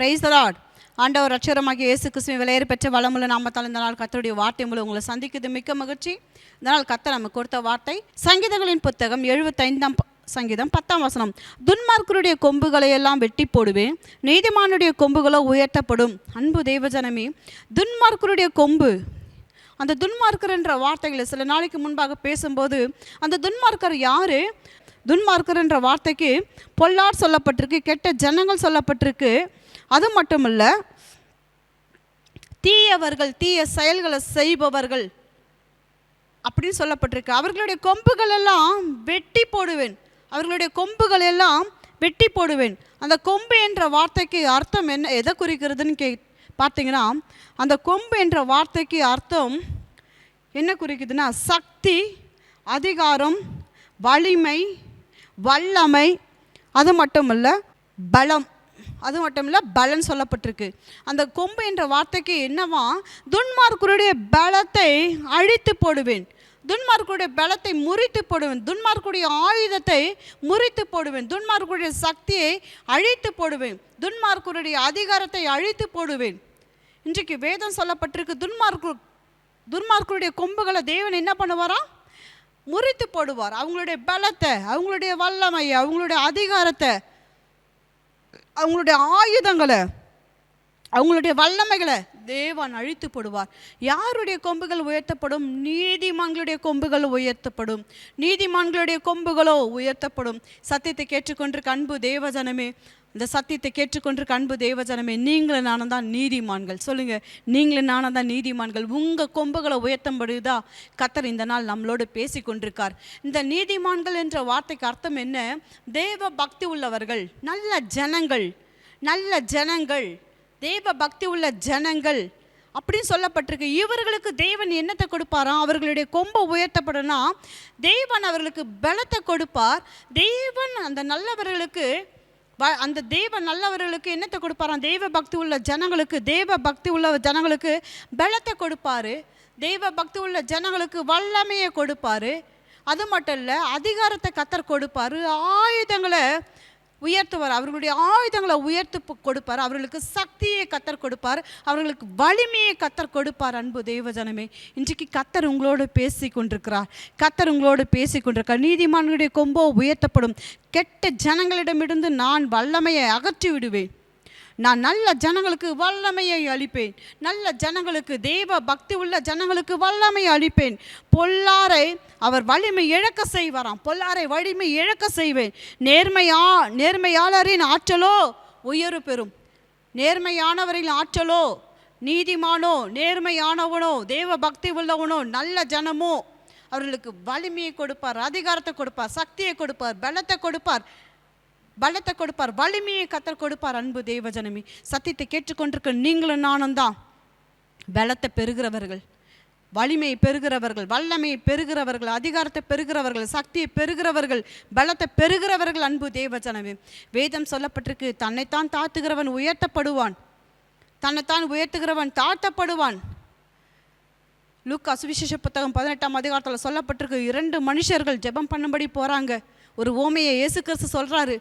Price Lord ஆண்டவர் அச்சரமாகிய இயேசு கிறிஸ்துவின் விலையேறு பெற்ற வளமுள்ள நாமத்தால் இந்த நாள் கத்தருடைய வார்த்தை மூலம் உங்களை சந்திக்குது மிக்க மகிழ்ச்சி. இந்த நாள் கத்த நமக்கு கொடுத்த வார்த்தை சங்கீதங்களின் புத்தகம் எழுபத்தைந்தாம் சங்கீதம் பத்தாம் வசனம். துன்மார்க்கருடைய கொம்புகளை எல்லாம் வெட்டி போடுவேன் நீதிமானுடைய கொம்புகளோ உயர்த்தப்படும். அன்பு தெய்வஜனமே துன்மார்க்கருடைய கொம்பு அந்த துன்மார்க்கர் என்ற வார்த்தைகளை சில நாளைக்கு முன்பாக பேசும்போது அந்த துன்மார்க்கர் யார்? துன்மார்க்கர் என்ற வார்த்தைக்கு பொல்லார் சொல்லப்பட்டிருக்கு கெட்ட ஜனங்கள் சொல்லப்பட்டிருக்கு. அது மட்டும் இல்லை தீயவர்கள் தீய செயல்களை செய்பவர்கள் அப்படின்னு சொல்லப்பட்டிருக்கு. அவர்களுடைய கொம்புகள் எல்லாம் வெட்டி போடுவேன். அவர்களுடைய கொம்புகள் எல்லாம் வெட்டி போடுவேன். அந்த கொம்பு என்ற வார்த்தைக்கு அர்த்தம் என்ன எதை குறிக்கிறதுன்னு கே பார்த்தீங்கன்னா அந்த கொம்பு என்ற வார்த்தைக்கு அர்த்தம் என்ன குறிக்குதுன்னா சக்தி அதிகாரம் வலிமை வல்லமை அது மட்டும் இல்லை பலம். அது மட்டும் இல்லை பலன் சொல்லப்பட்டிருக்கு. அந்த கொம்பு என்ற வார்த்தைக்கு என்னவா? துன்மார்க்கருடைய பலத்தை அழித்து போடுவேன். துன்மார்க்குடைய பலத்தை முறித்து போடுவேன். துன்மார்க்குடைய ஆயுதத்தை முறித்து போடுவேன். துன்மார்க்குடைய சக்தியை அழித்து போடுவேன். துன்மார்க்குடைய அதிகாரத்தை அழித்து போடுவேன். இன்றைக்கு வேதம் சொல்லப்பட்டிருக்கு துன்மார்க்கு துன்மார்க்குடைய கொம்புகளை தேவன் என்ன பண்ணுவாரா? முறித்து போடுவார். அவங்களுடைய பலத்தை அவங்களுடைய வல்லமையை அவங்களுடைய அதிகாரத்தை அவங்களுடைய ஆயுதங்களை அவங்களுடைய வல்லமைகளை தேவன் அழித்து போடுவார் யாருடைய கொம்புகள் உயர்த்தப்படும்? நீதிமான்களுடைய கொம்புகள் உயர்த்தப்படும். நீதிமான்களுடைய கொம்புகளோ உயர்த்தப்படும். சத்தியத்தை கேட்டுக்கொண்டிருக்க அன்பு தேவஜனமே இந்த சத்தியத்தை கேட்டுக்கொண்டிருக்க அன்பு தேவஜனமே நீங்களும் நானும் தான் நீதிமான்கள். சொல்லுங்க நீங்களும் நானும் தான் நீதிமான்கள். உங்கள் கொம்புகளை உயர்த்தப்படுதா கத்தர் இந்த நாள் நம்மளோடு பேசி கொண்டிருக்கார். இந்த நீதிமான்கள் என்ற வார்த்தைக்கு அர்த்தம் என்ன? தேவ பக்தி உள்ளவர்கள் நல்ல ஜனங்கள் நல்ல ஜனங்கள் தேவ பக்தி உள்ள ஜனங்கள் அப்படின்னு சொல்லப்பட்டிருக்கு. இவர்களுக்கு தேவன் என்னத்தை கொடுப்பாராம் அவர்களுடைய கொம்பை உயர்த்தப்படும்னா தேவன் அவர்களுக்கு பலத்தை கொடுப்பார். தேவன் அந்த நல்லவர்களுக்கு அந்த தேவ நல்லவர்களுக்கு என்னத்தை கொடுப்பாராம் தெய்வ பக்தி உள்ள ஜனங்களுக்கு தெய்வ பக்தி உள்ள ஜனங்களுக்கு பலத்தை கொடுப்பாரு. தெய்வ பக்தி உள்ள ஜனங்களுக்கு வல்லமையை கொடுப்பாரு. அது மட்டும் இல்லை அதிகாரத்தை கத்தர் கொடுப்பார். ஆயுதங்களை உயர்த்துவார். அவர்களுடைய ஆயுதங்களை உயர்த்து கொடுப்பார். அவர்களுக்கு சக்தியை கத்தர் கொடுப்பார். அவர்களுக்கு வலிமையை கத்தர் கொடுப்பார் அன்பு தேவஜனமே. இன்றைக்கு கத்தர் உங்களோடு பேசி கொண்டிருக்கிறார் கத்தர் உங்களோடு பேசி கொண்டிருக்கிறார் நீதிமான்களுடைய கொம்போ உயர்த்தப்படும். கெட்ட ஜனங்களிடமிருந்து நான் வல்லமையை அகற்றி விடுவேன் நான் நல்ல ஜனங்களுக்கு வல்லமையை அளிப்பேன். நல்ல ஜனங்களுக்கு தேவ பக்தி உள்ள ஜனங்களுக்கு வல்லமையை அளிப்பேன். பொல்லாரை அவர் வலிமை இழக்க செய்வாராம். பொல்லாரை வலிமை இழக்க செய்வேன். நேர்மையா நேர்மையாளரின் ஆற்றலோ உயர்வு பெறும். நேர்மையானவரின் ஆற்றலோ நீதிமானோ நேர்மையானவனோ தேவ பக்தி உள்ளவனோ நல்ல ஜனமோ அவர்களுக்கு வலிமையை கொடுப்பார் அதிகாரத்தை கொடுப்பார் சக்தியை கொடுப்பார் பலத்தை கொடுப்பார். பலத்தை கொடுப்பார் வலிமையை கத்தர் கொடுப்பார் அன்பு தேவஜனமி. சத்தியத்தை கேட்டுக்கொண்டிருக்க நீங்களும் நானும் தான். பலத்தை பெறுகிறவர்கள் வலிமையை பெறுகிறவர்கள் வல்லமையை பெறுகிறவர்கள் அதிகாரத்தை பெறுகிறவர்கள் சக்தியை பெறுகிறவர்கள் பலத்தை பெறுகிறவர்கள் அன்பு தேவஜனமே. வேதம் சொல்லப்பட்டிருக்கு தன்னைத்தான் தாத்துகிறவன் உயர்த்தப்படுவான். தன்னைத்தான் உயர்த்துகிறவன் தாழ்த்தப்படுவான். லூக்கா சுவிசேஷ புத்தகம் பதினெட்டாம் அதிகாரத்தில் சொல்லப்பட்டிருக்கு இரண்டு மனுஷர்கள் ஜெபம் பண்ணும்படி போகிறாங்க ஒரு ஓமையை இயேசு கிறிஸ்து சொல்கிறாரு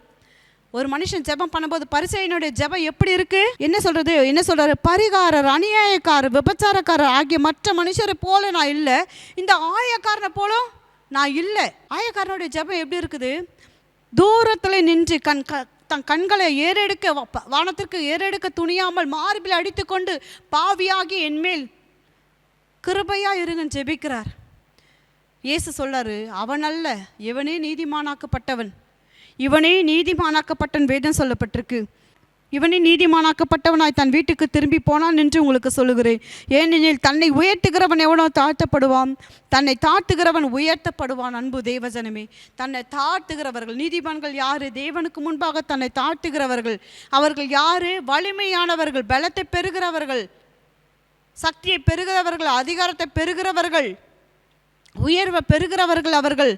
ஒரு மனுஷன் ஜெபம் பண்ணும்போது பரிசையினுடைய ஜெபம் எப்படி இருக்கு? என்ன சொல்றது? என்ன சொல்றாரு? பரிகாரர் அநியாயக்காரர் விபச்சாரக்காரர் ஆகிய மற்ற மனுஷரை போல நான் இல்லை. இந்த ஆயக்காரனை போல நான் இல்லை. ஆயக்காரனுடைய ஜெபம் எப்படி இருக்குது? தூரத்தில் நின்று கண் க தன் கண்களை ஏறெடுக்க வ- வானத்திற்கு ஏறெடுக்க துணியாமல் மார்பில் அடித்துக்கொண்டு பாவியாகி என்மேல் கிருபையா இருங்கன்னு ஜெபிக்கிறார். இயேசு சொல்றாரு அவன் அல்ல இவனே நீதிமானாக்கப்பட்டவன். இவனே நீதிமானாக்கப்பட்டன் வேதம் சொல்லப்பட்டிருக்கு. இவனே நீதிமானாக்கப்பட்டவனாய் தன் வீட்டுக்கு திரும்பி போனான் என்று உங்களுக்கு சொல்லுகிறேன். ஏனெனில் தன்னை உயர்த்துகிறவன் எவனோ தாழ்த்தப்படுவான். தன்னை தாழ்த்துகிறவன் உயர்த்தப்படுவான் அன்பு தேவஜனமே. தன்னை தாழ்த்துகிறவர்கள் நீதிமான்கள் யாரு? தேவனுக்கு முன்பாக தன்னை தாழ்த்துகிறவர்கள். அவர்கள் யாரு? வலிமையானவர்கள் பலத்தை பெறுகிறவர்கள் சக்தியை பெறுகிறவர்கள் அதிகாரத்தை பெறுகிறவர்கள் உயர்வை பெறுகிறவர்கள் அவர்கள்.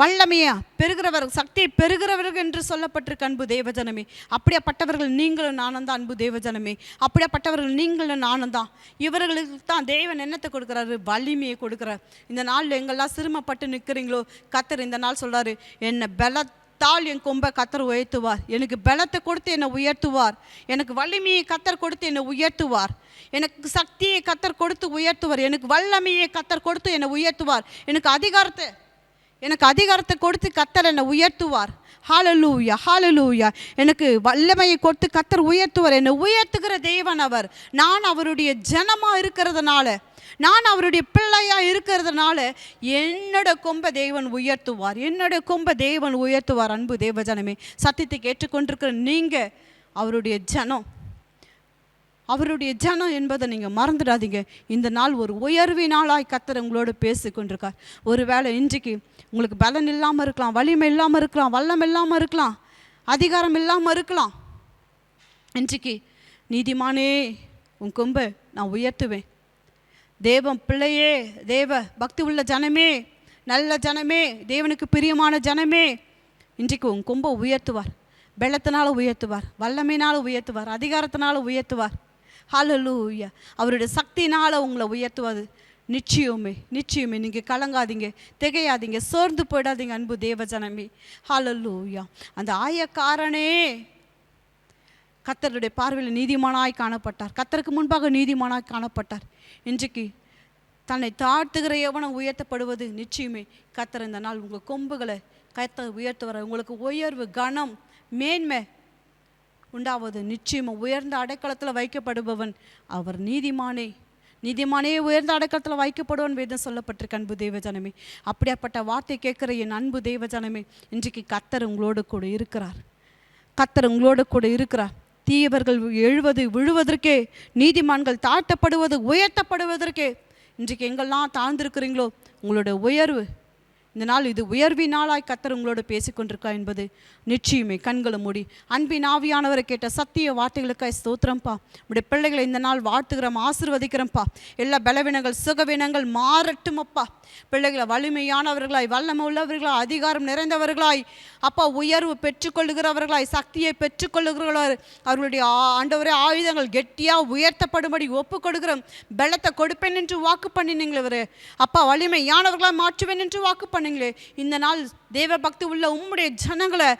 வல்லமையா பெறுகிறவர்கள் சக்தியை பெறுகிறவர்கள் என்று சொல்லப்பட்டிருக்க அன்பு தேவஜனமே. அப்படியாப்பட்டவர்கள் நீங்களும் நானும் தான் அன்பு தேவஜனமே. அப்படியாப்பட்டவர்கள் நீங்களும் நானும் தான். இவர்களுக்கு தான் தேவன் என்னத்தை கொடுக்குறாரு? வலிமையை கொடுக்குறார். இந்த நாளில் எங்கெல்லாம் சிரமப்பட்டு நிற்கிறீங்களோ கத்தர் இந்த நாள் சொல்கிறாரு என்னை பல என் கொம்பை கத்தர் உயர்த்துவார். எனக்கு பலத்தை கொடுத்து என்னை உயர்த்துவார். எனக்கு வலிமையை கத்தர் கொடுத்து என்னை உயர்த்துவார். எனக்கு சக்தியை கத்தர் கொடுத்து உயர்த்துவார். எனக்கு வல்லமையை கத்தர் கொடுத்து என்னை உயர்த்துவார். எனக்கு அதிகாரத்தை எனக்கு அதிகாரத்தை கொடுத்து கத்தர் என்னை உயர்த்துவார். ஹாலலூயா ஹாலலூயா எனக்கு வல்லமையை கொடுத்து கத்தர் உயர்த்துவார். என்னை உயர்த்துகிற தேவன் அவர். நான் அவருடைய ஜனமாக இருக்கிறதுனால நான் அவருடைய பிள்ளையாக இருக்கிறதுனால என்னோட கொம்ப தேவன் உயர்த்துவார். என்னோட கொம்ப தேவன் உயர்த்துவார். அன்பு தேவ ஜனமே சத்தியத்தை கேட்டுக்கொண்டிருக்கிற நீங்கள் அவருடைய ஜனம். அவருடைய ஜனம் என்பதை நீங்கள் மறந்துடாதீங்க. இந்த நாள் ஒரு உயர்வி நாளாய் கத்தர் உங்களோட பேசி கொண்டிருக்கார். ஒருவேளை இன்றைக்கு உங்களுக்கு பலன் இல்லாமல் இருக்கலாம் வலிமை இல்லாமல் இருக்கலாம் வல்லம் இல்லாமல் இருக்கலாம் அதிகாரம் இல்லாமல் இருக்கலாம். இன்றைக்கு நீதிமானே உன் கொம்பை நான் உயர்த்துவேன். தேவம் பிள்ளையே தேவ பக்தி உள்ள ஜனமே நல்ல ஜனமே தேவனுக்கு பிரியமான ஜனமே இன்றைக்கு உன் கொம்பை உயர்த்துவார். வெள்ளத்தினால உயர்த்துவார் வல்லமையினால் உயர்த்துவார் அதிகாரத்தினால உயர்த்துவார். ஹalleluya அவருடைய சக்தினால் உங்களை உயர்த்துவது. நிச்சயமே நிச்சயமே. நீங்கள் கலங்காதீங்க திகையாதீங்க சோர்ந்து போயிடாதீங்க அன்பு தேவஜனமே. ஹலலூயா அந்த ஆயக்காரனே கத்தருடைய பார்வையில் நீதிமானாய் காணப்பட்டார். கத்தருக்கு முன்பாக நீதிமானாய் காணப்பட்டார். இன்றைக்கு தன்னை தாழ்த்துகிற எவனும் உயர்த்தப்படுவது நிச்சயமே. கத்தர் இந்த நாள் உங்கள் கொம்புகளை கத்தர் உயர்த்துவார். உங்களுக்கு உயர்வு கனம் மேன்மை உண்டாவது நிச்சயமா உயர்ந்த அடைக்கலத்தில் வைக்கப்படுபவன் அவர் நீதிமானே. நீதிமானே உயர்ந்த அடைக்கலத்தில் வைக்கப்படுவன் வேதம் சொல்லப்பட்டிருக்க அன்பு தேவஜனமே. அப்படியாப்பட்ட வார்த்தை கேட்குற என் அன்பு தேவஜனமே இன்றைக்கு கத்தர் உங்களோடு கூட இருக்கிறார். கத்தர் உங்களோடு கூட இருக்கிறார். தீயவர்கள் எழுவது விழுவதற்கே நீதிமான்கள் தாழ்த்தப்படுவது உயர்த்தப்படுவதற்கே இன்றைக்கு எங்கெல்லாம் தாழ்ந்திருக்கிறீங்களோ உங்களோட உயர்வு இந்த நாள் இது உயர்வினாலாய் நாளாய் கத்தர் உங்களோட பேசிக்கொண்டிருக்கா என்பது நிச்சயமே. கண்களை மூடி அன்பின் ஆவியானவரை கேட்ட சத்திய வார்த்தைகளுக்காய் ஸ்தோத்திரம்ப்பா உடைய பிள்ளைகளை இந்த நாள் வாழ்த்துகிறோம் ஆசிர்வதிக்கிறோம்ப்பா எல்லா பலவீனங்கள் சுகவீனங்கள் மாறட்டும் அப்பா பிள்ளைகளை வலிமையானவர்களாய் வல்லமை உள்ளவர்களாய் அதிகாரம் நிறைந்தவர்களாய் அப்பா உயர்வு பெற்றுக்கொள்ளுகிறவர்களாய் சக்தியை பெற்றுக்கொள்ளுகிறவர்களாய் அவர்களுடைய ஆண்டவரே ஆயுதங்கள் கெட்டியாக உயர்த்தப்படும்படி ஒப்பு கொடுக்கிறோம் பலத்தை கொடுப்பேன் என்று வாக்கு பண்ணினீங்களே அப்பா வலிமையானவர்களாய் மாற்றுவேன் என்று வாக்கு பண்ணுங்களே. இந்த நாள் தேவ பக்தி உள்ள உம்முடைய ஜனங்களை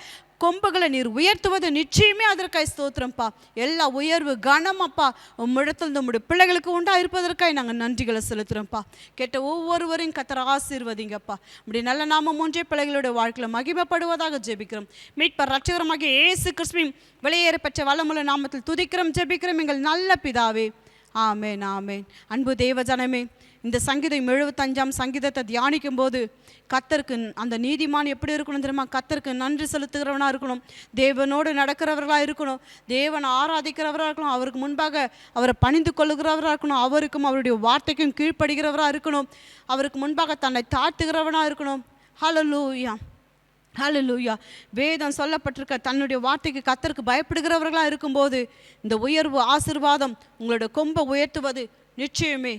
கொம்புகளை நீர் உயர்த்துவது நிச்சயமே அதற்காய் ஸ்தோத்திரம்ப்பா. எல்லா உயர்வு கனம் அப்பா உம்மிடத்தில் நம்முடைய பிள்ளைகளுக்கு உண்டா இருப்பதற்காய் நாங்கள் நன்றிகளை செலுத்துகிறோம்ப்பா கேட்ட ஒவ்வொருவரையும் கத்தர ஆசீர்வதிங்கப்பா. இப்படி நல்ல நாம மூன்றே பிள்ளைகளுடைய வாழ்க்கையில் மகிமைப்படுவதாக ஜெபிக்கிறோம். மீட்பர் ரட்சகரமாகிய இயேசு கிறிஸ்துவின் வெளியேற பெற்ற வளமுள்ள நாமத்தில் துதிக்கிறோம் ஜெபிக்கிறோம். எங்கள் நல்ல பிதாவே. ஆமேன் ஆமேன். அன்பு தேவ ஜனமே இந்த சங்கீதம் எழுபத்தஞ்சாம் சங்கீதத்தை தியானிக்கும் போது கத்தருக்கு அந்த நீதிமான் எப்படி இருக்கணும் தெரியுமா? கத்தருக்கு நன்றி செலுத்துகிறவனாக இருக்கணும். தேவனோடு நடக்கிறவர்களாக இருக்கணும். தேவனை ஆராதிக்கிறவராக இருக்கணும். அவருக்கு முன்பாக அவரை பணிந்து கொள்ளுகிறவராக இருக்கணும். அவருக்கும் அவருடைய வார்த்தைக்கும் கீழ்ப்படுகிறவராக இருக்கணும். அவருக்கு முன்பாக தன்னை தாழ்த்துகிறவனாக இருக்கணும். ஹalleluya ஹalleluya வேதம் சொல்லப்பட்டிருக்க தன்னுடைய வார்த்தைக்கு கத்தருக்கு பயப்படுகிறவர்களாக இருக்கும்போது இந்த உயர்வு ஆசிர்வாதம் உங்களோட கொம்பை உயர்த்துவது நிச்சயமே.